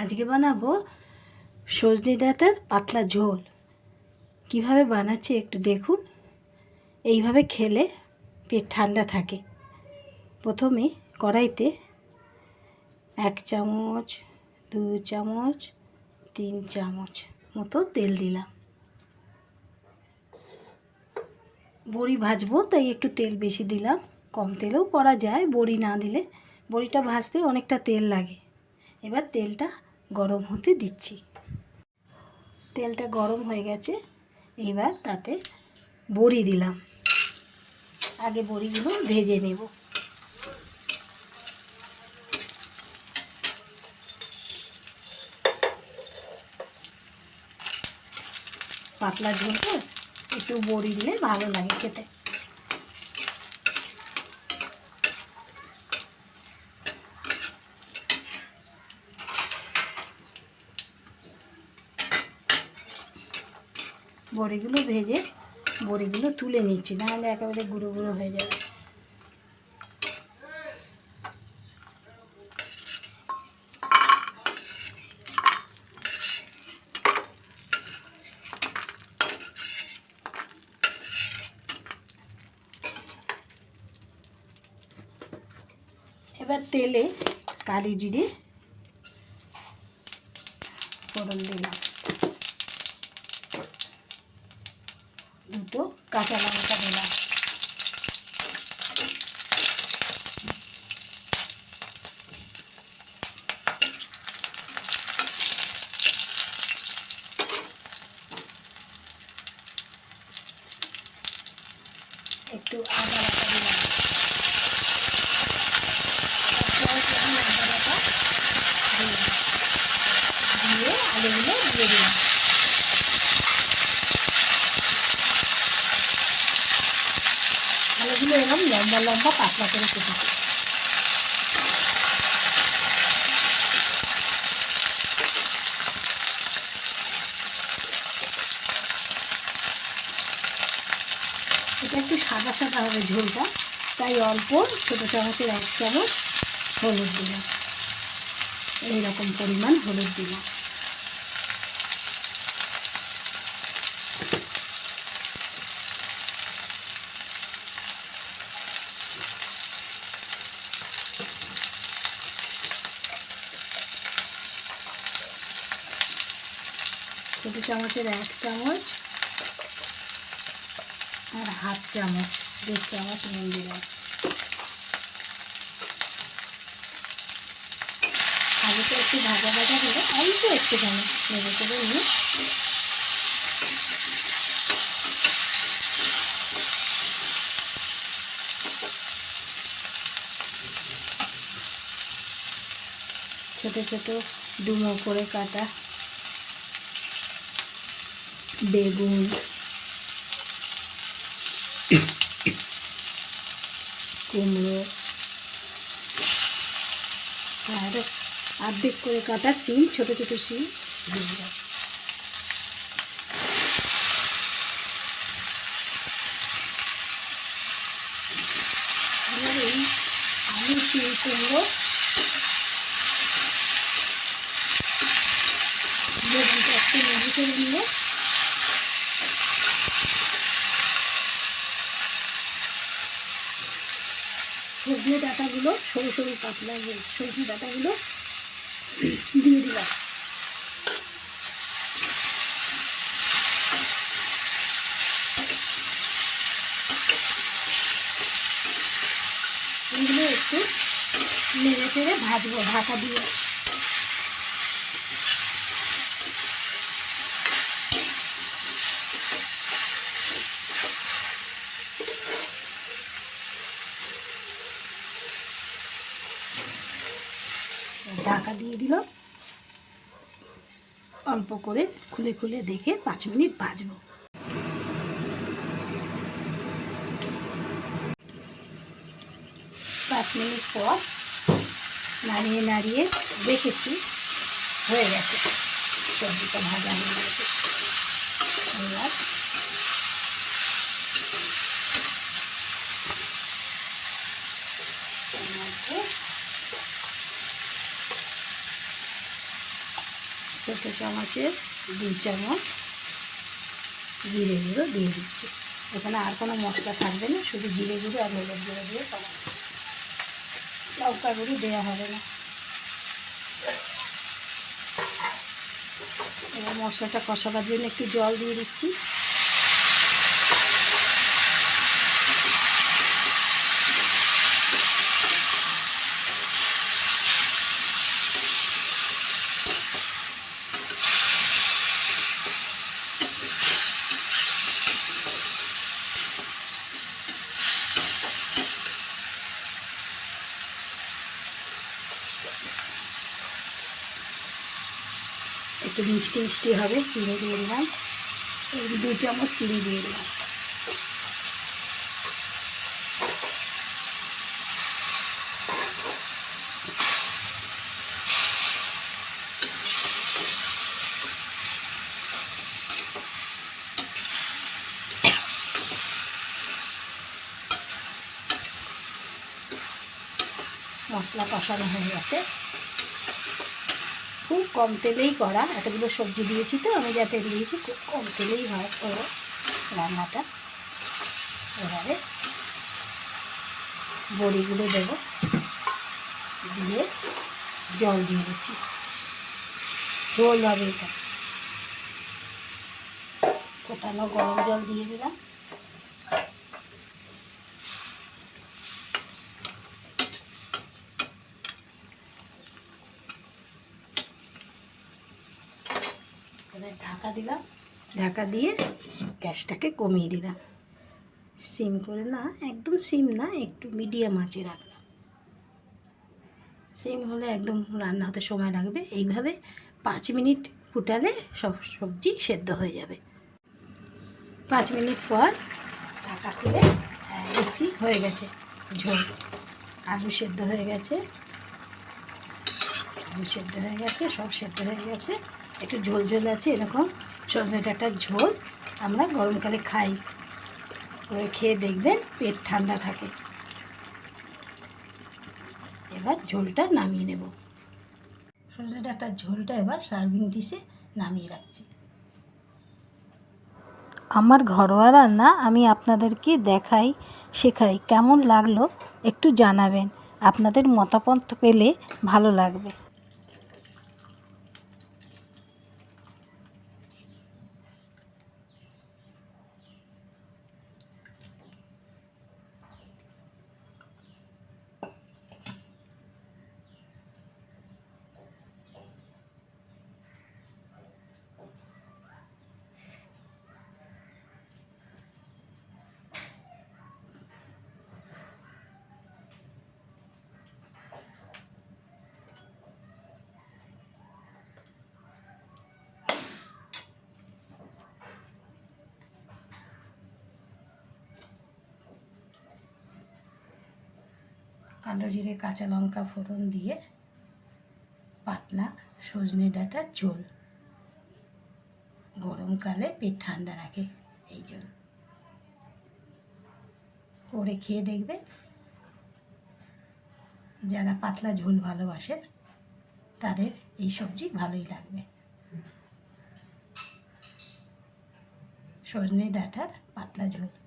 আজকে বানাবো সজনে ডাঁটার পাতলা ঝোল। কীভাবে বানাচ্ছি একটু দেখুন। এইভাবে খেলে পেট ঠান্ডা থাকে। প্রথমে কড়াইতে এক চামচ, দু চামচ, তিন চামচ মতো তেল দিলাম। বড়ি ভাজবো, তাই একটু তেল বেশি দিলাম। কম তেলেও করা যায়, বড়ি না দিলে। বড়িটা ভাজতে অনেকটা তেল লাগে। এবার তেলটা গরম হতে দিচ্ছি। তেলটা গরম হয়ে গেছে, এইবার তাতে বড়ি দিলাম। আগে বড়িগুলো ভেজে নেব। পাতলা ঝোল একটু বড়ি দিলে ভালো লাগে খেতে। বড়িগুলো ভেজে বড়িগুলো তুলে নিচ্ছি, নাহলে একেবারে গুঁড়ো গুঁড়ো হয়ে যাবে। এবার তেলে কালি জিরে ফোড়ন দিলাম। Thank you. লম্বা পাতলা করে কেটেছি এটা একটু সাদা সাদা হবে ঝোলটা, তাই অল্প ছোটো চামচের এক চামচ হলুদ দিলাম। এইরকম পরিমাণ হলুদ দিলাম। চামচের এক চামচ আর হাফ চামচ, দেড় চামচ নুন দিলাম। আলুটা একটু ভাজা ভাজা হলে অল্প একটুখানি নেড়ে করে নিয়ে ছোটো ছোটো ডুমো করে কাটা বেগুন। কুমড়ো। আর অর্ধেক করে কাটা সিম ছোটো ছোট সিম দিয়ে এই আলু সিম কুমড়ো বেগুনটা একটু নেড়ে করে নিয়ে সবজি ডাটাগুলো, সরু সরু পাতলা সবজি ডাটাগুলো দিয়ে দিলাম। এগুলো একটু নেড়ে চেড়ে ভাজবো, ঢাকা দিয়ে। ঢাকা দিয়ে দিলাম। অল্প করে খুলে খুলে দেখে পাঁচ মিনিট ভাজবো। পাঁচ মিনিট পর নাড়িয়ে নাড়িয়ে দেখেছি, হয়ে গেছে। সবজিটা ভাজা হয়ে গেছে। এবার ছোটো চামচের দু চামচ জিরে গুঁড়ো দিয়ে দিচ্ছি। এখানে আর কোনো মশলা থাকবে না, শুধু জিরে গুঁড়ো আর হলুদ গুঁড়ো দিয়ে লঙ্কা গুঁড়ো দেওয়া হবে না। এবার মশলাটা কষাবার জন্য একটু জল দিয়ে দিচ্ছি। একটু মিষ্টি মিষ্টি হবে, চিনি দিয়ে দিলাম। দু চামচ চিনি দিয়ে দিলাম। মশলা কষানো হয়ে গেছে। খুব কম তেলেই করা। এতগুলো সবজি দিয়েছি তো, আমি যা তেল দিয়েছি খুব কম তেলেই হয় ও রান্নাটা। এবারে বড়িগুলো দেবো। দিয়ে জল দিয়ে দিচ্ছি। ঝোল হবে এটা। ফোটানো গরম জল দিয়ে দিলাম। এবার ঢাকা দিলাম। ঢাকা দিয়ে গ্যাসটাকে কমিয়ে দিলাম। সিম করে না একদম সিম না একটু মিডিয়াম আঁচে রাখলাম। সিম হলে একদম রান্না হতে সময় লাগবে। এইভাবে পাঁচ মিনিট ফুটালে সব সবজি সেদ্ধ হয়ে যাবে। পাঁচ মিনিট পর ঢাকা খুলে হ্যাঁ, দেখছি হয়ে গেছে ঝোল। আলু সেদ্ধ হয়ে গেছে। আলু সেদ্ধ হয়ে গেছে সব সেদ্ধ হয়ে গেছে। একটু ঝোল ঝোল আছে, এরকম। সজনে ডাঁটার ঝোল, আমরা গরমকালে খাই। করে খেয়ে দেখবেন, পেট ঠান্ডা থাকে। এবার ঝোলটা নামিয়ে নেব। সজনে ডাঁটার ঝোলটা এবার সার্ভিং ডিশে নামিয়ে রাখছি। আমার ঘরোয়া রান্না আমি আপনাদেরকে দেখাই, শেখাই। কেমন লাগল একটু জানাবেন। আপনাদের মতামত পেলে ভালো লাগবে। কালো জিরে, কাঁচা লঙ্কা ফোড়ন দিয়ে পাতলা সজনে ডাঁটার ঝোল। গরমকালে পেট ঠান্ডা রাখে এই জন্য। করে খেয়ে দেখবেন। যারা পাতলা ঝোল ভালোবাসেন, তাদের এই সবজি ভালোই লাগবে। সজনে ডাঁটার পাতলা ঝোল।